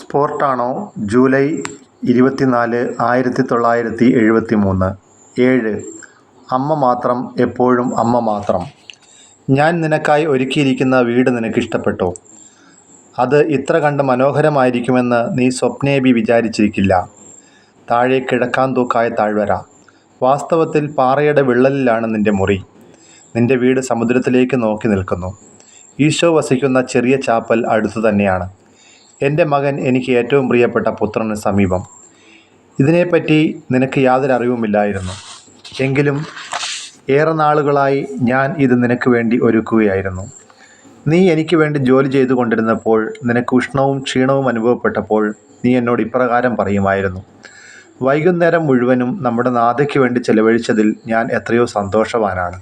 സ്പോർട്ടാണോ July ഇരുപത്തിനാല് ആയിരത്തി തൊള്ളായിരത്തി എഴുപത്തി മൂന്ന് ഏഴ്. അമ്മ മാത്രം എപ്പോഴും അമ്മ മാത്രം. ഞാൻ നിനക്കായി ഒരുക്കിയിരിക്കുന്ന വീട് നിനക്കിഷ്ടപ്പെട്ടോ? അത് ഇത്ര കണ്ട് മനോഹരമായിരിക്കുമെന്ന് നീ സ്വപ്നേബി വിചാരിച്ചിരിക്കില്ല. താഴെ കിഴക്കാന്തൂക്കായ താഴ്വര. വാസ്തവത്തിൽ പാറയുടെ വിള്ളലിലാണ് നിന്റെ മുറി. നിന്റെ വീട് സമുദ്രത്തിലേക്ക് നോക്കി നിൽക്കുന്നു. ഈശോ വസിക്കുന്ന ചെറിയ ചാപ്പൽ അടുത്തു തന്നെയാണ്. എന്റെ മകൻ എനിക്ക് ഏറ്റവും പ്രിയപ്പെട്ട പുത്രന് സമീപം. ഇതിനെപ്പറ്റി നിനക്ക് യാതൊരു അറിവുമില്ലായിരുന്നു. എങ്കിലും ഏറെ നാളുകളായി ഞാൻ ഇത് നിനക്ക് വേണ്ടി ഒരുക്കുകയായിരുന്നു. നീ എനിക്ക് വേണ്ടി ജോലി ചെയ്തു കൊണ്ടിരുന്നപ്പോൾ നിനക്ക് ഉഷ്ണവും ക്ഷീണവും അനുഭവപ്പെട്ടപ്പോൾ നീ എന്നോട് ഇപ്രകാരം പറയുമായിരുന്നു. വൈകുന്നേരം മുഴുവനും നമ്മുടെ നാഥയ്ക്ക് വേണ്ടി ചെലവഴിച്ചതിൽ ഞാൻ എത്രയോ സന്തോഷവാനാണ്.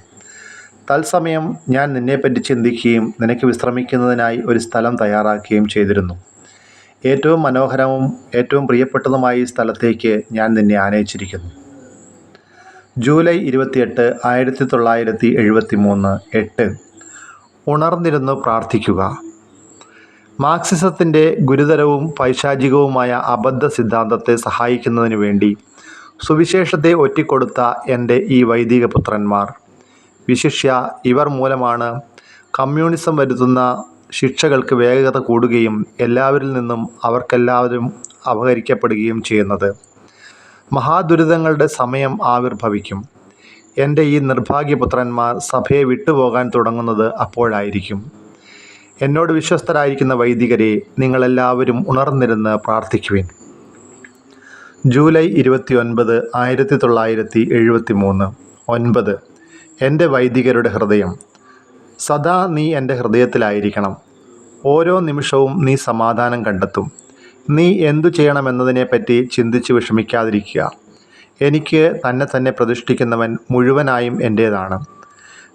തത്സമയം ഞാൻ നിന്നെപ്പറ്റി ചിന്തിക്കുകയും നിനക്ക് വിശ്രമിക്കുന്നതിനായി ഒരു സ്ഥലം തയ്യാറാക്കുകയും ചെയ്തിരുന്നു. ഏറ്റവും മനോഹരവും ഏറ്റവും പ്രിയപ്പെട്ടതുമായ ഈ സ്ഥലത്തേക്ക് ഞാൻ നിന്നെ ആനയിച്ചിരിക്കുന്നു. ജൂലൈ ഇരുപത്തിയെട്ട് ആയിരത്തി തൊള്ളായിരത്തി എഴുപത്തി മൂന്ന് എട്ട്. ഉണർന്നിരുന്നു പ്രാർത്ഥിക്കുക. മാർക്സിസത്തിന്റെ ഗുരുതരവും പൈശാചികവുമായ അബദ്ധ സിദ്ധാന്തത്തെ സഹായിക്കുന്നതിന് വേണ്ടി സുവിശേഷത്തെ ഒറ്റിക്കൊടുത്ത എന്റെ ഈ വൈദിക പുത്രന്മാർ. വിശിഷ്യ ഇവർ മൂലമാണ് കമ്മ്യൂണിസം വരുത്തുന്ന ശിക്ഷകൾക്ക് വേഗത കൂടുകയും എല്ലാവരിൽ നിന്നും അവർക്കെല്ലാവരും അപഹരിക്കപ്പെടുകയും ചെയ്യുന്നത്. മഹാദുരിതങ്ങളുടെ സമയം ആവിർഭവിക്കും. എന്റെ ഈ നിർഭാഗ്യപുത്രന്മാർ സഭയെ വിട്ടുപോകാൻ തുടങ്ങുന്നത് അപ്പോഴായിരിക്കും. എന്നോട് വിശ്വസ്തരായിരിക്കുന്ന വൈദികരെ നിങ്ങളെല്ലാവരും ഉണർന്നിരുന്ന് പ്രാർത്ഥിക്കുവിൻ. ജൂലൈ ഇരുപത്തി ഒൻപത് ആയിരത്തി തൊള്ളായിരത്തി എഴുപത്തി മൂന്ന് ഒൻപത്. എന്റെ വൈദികരുടെ ഹൃദയം സദാ നീ എന്റെ ഹൃദയത്തിലായിരിക്കണം. ഓരോ നിമിഷവും നീ സമാധാനം കണ്ടെത്തും. നീ എന്തു ചെയ്യണമെന്നതിനെപ്പറ്റി ചിന്തിച്ച് വിഷമിക്കാതിരിക്കുക. എനിക്ക് തന്നെ തന്നെ പ്രതിഷ്ഠിക്കുന്നവൻ മുഴുവനായും എന്റേതാണ്.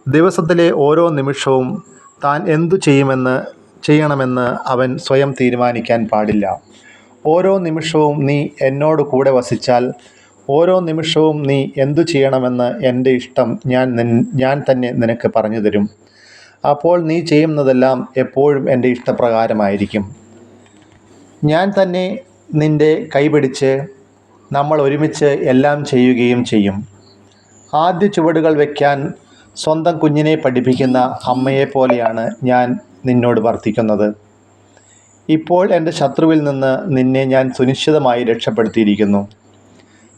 ദിവസത്തിലെ ഓരോ നിമിഷവും താൻ എന്തു ചെയ്യുമെന്ന് ചെയ്യണമെന്ന് അവൻ സ്വയം തീരുമാനിക്കാൻ പാടില്ല. ഓരോ നിമിഷവും നീ എന്നോട് കൂടെ വസിച്ചാൽ ഓരോ നിമിഷവും നീ എന്തു ചെയ്യണമെന്ന് എന്റെ ഇഷ്ടം ഞാൻ ഞാൻ തന്നെ നിനക്ക് പറഞ്ഞു തരും. അപ്പോൾ നീ ചെയ്യുന്നതെല്ലാം എപ്പോഴും എന്റെ ഇഷ്ടപ്രകാരമായിരിക്കും. ഞാൻ തന്നെ നിന്റെ കൈപിടിച്ച് നമ്മൾ ഒരുമിച്ച് എല്ലാം ചെയ്യുകയും ചെയ്യും. ആദ്യ ചുവടുകൾ വയ്ക്കാൻ സ്വന്തം കുഞ്ഞിനെ പഠിപ്പിക്കുന്ന അമ്മയെപ്പോലെയാണ് ഞാൻ നിന്നോട് വർത്തിക്കുന്നത് ഇപ്പോൾ എന്റെ ശത്രുവിൽ നിന്ന് നിന്നെ ഞാൻ സുനിശ്ചിതമായി രക്ഷപ്പെടുത്തിയിരിക്കുന്നു.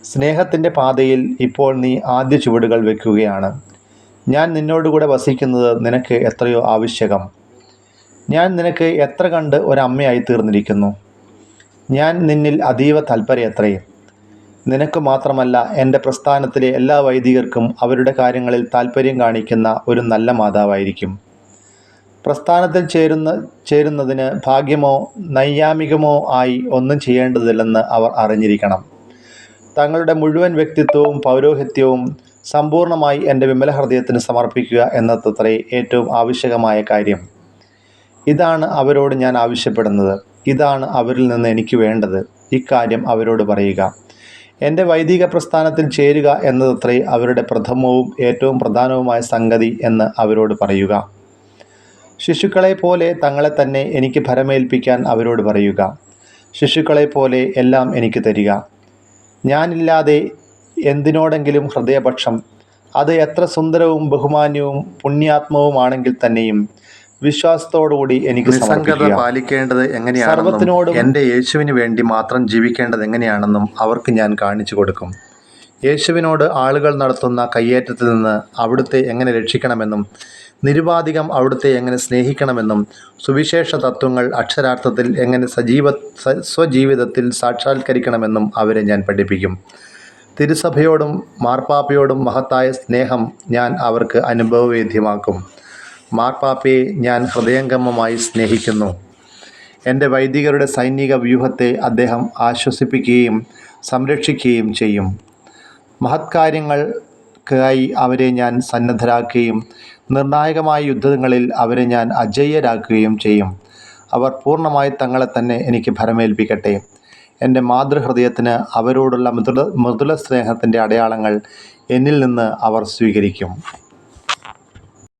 സ്നേഹത്തിന്റെ പാതയിൽ ഇപ്പോൾ നീ ആദ്യ ചുവടുകൾ വയ്ക്കുകയാണ്. ഞാൻ നിന്നോടുകൂടെ വസിക്കുന്നത് നിനക്ക് എത്രയോ ആവശ്യകം. ഞാൻ നിനക്ക് എത്ര കണ്ട് ഒരമ്മയായി തീർന്നിരിക്കുന്നു? ഞാൻ നിന്നിൽ അതീവ താല്പര്യത്രയും നിനക്ക് മാത്രമല്ല എന്റെ പ്രസ്ഥാനത്തിലെ എല്ലാ വൈദികർക്കും അവരുടെ കാര്യങ്ങളിൽ താല്പര്യം കാണിക്കുന്ന ഒരു നല്ല മാതാവായിരിക്കും. പ്രസ്ഥാനത്തിൽ ചേരുന്ന ചേരുന്നതിന് ഭാഗ്യമോ നൈയാമികമോ ആയി ഒന്നും ചെയ്യേണ്ടതില്ലെന്ന് അവർ അറിഞ്ഞിരിക്കണം. തങ്ങളുടെ മുഴുവൻ വ്യക്തിത്വവും പൗരോഹിത്യവും സമ്പൂർണമായി എന്റെ വിമല ഹൃദയത്തിന് സമർപ്പിക്കുക എന്നതത്രേ ഏറ്റവും ആവശ്യകമായ കാര്യം. ഇതാണ് അവരോട് ഞാൻ ആവശ്യപ്പെടുന്നത്. ഇതാണ് അവരിൽ നിന്ന് എനിക്ക് വേണ്ടത്. ഇക്കാര്യം അവരോട് പറയുക. എന്റെ വൈദിക പ്രസ്ഥാനത്തിൽ ചേരുക എന്നതത്രേ അവരുടെ പ്രഥമവും ഏറ്റവും പ്രധാനവുമായ സംഗതി എന്ന് അവരോട് പറയുക. ശിശുക്കളെ പോലെ തങ്ങളെ തന്നെ എനിക്ക് ഭരമേൽപ്പിക്കാൻ അവരോട് പറയുക. ശിശുക്കളെ പോലെ എല്ലാം എനിക്ക് തരിക. ഞാനില്ലാതെ എന്തിനോടെങ്കിലും ഹൃദയപക്ഷം. അത് എത്ര സുന്ദരവും ബഹുമാന്യവും പുണ്യാത്മവുമാണെങ്കിൽ തന്നെയും വിശ്വാസത്തോടുകൂടി എനിക്ക് നിസ്സംഗത പാലിക്കേണ്ടത് എങ്ങനെയാണെന്നും എന്റെ യേശുവിന് വേണ്ടി മാത്രം ജീവിക്കേണ്ടത് എങ്ങനെയാണെന്നും അവർക്ക് ഞാൻ കാണിച്ചു കൊടുക്കും. യേശുവിനോട് ആളുകൾ നടത്തുന്ന കയ്യേറ്റത്തിൽ നിന്ന് അവിടുത്തെ എങ്ങനെ രക്ഷിക്കണമെന്നും നിരുപാധികം അവിടുത്തെ എങ്ങനെ സ്നേഹിക്കണമെന്നും സുവിശേഷ തത്വങ്ങൾ അക്ഷരാർത്ഥത്തിൽ എങ്ങനെ സജീവ സ്വജീവിതത്തിൽ സാക്ഷാത്കരിക്കണമെന്നും അവരെ ഞാൻ പഠിപ്പിക്കും. തിരുസഭയോടും മാർപ്പാപ്പയോടും മഹത്തായ സ്നേഹം ഞാൻ അവർക്ക് അനുഭവവേദ്യമാക്കും. മാർപ്പാപ്പയെ ഞാൻ ഹൃദയംഗമമായി സ്നേഹിക്കുന്നു. എന്റെ വൈദികരുടെ സൈനിക വ്യൂഹത്തെ അദ്ദേഹം ആശ്വസിപ്പിക്കുകയും സംരക്ഷിക്കുകയും ചെയ്യും. മഹത്കാര്യങ്ങൾക്കായി അവരെ ഞാൻ സന്നദ്ധരാക്കുകയും നിർണായകമായ യുദ്ധങ്ങളിൽ അവരെ ഞാൻ അജയ്യരാക്കുകയും ചെയ്യും. അവർ പൂർണമായി തങ്ങളെ തന്നെ എനിക്ക് ഭരമേൽപ്പിക്കട്ടെ. എന്റെ മാതൃഹൃദയത്തിന് അവരോടുള്ള മൃദുല മൃദുല സ്നേഹത്തിന്റെ അടയാളങ്ങൾ എന്നിൽ നിന്ന് അവർ സ്വീകരിക്കും.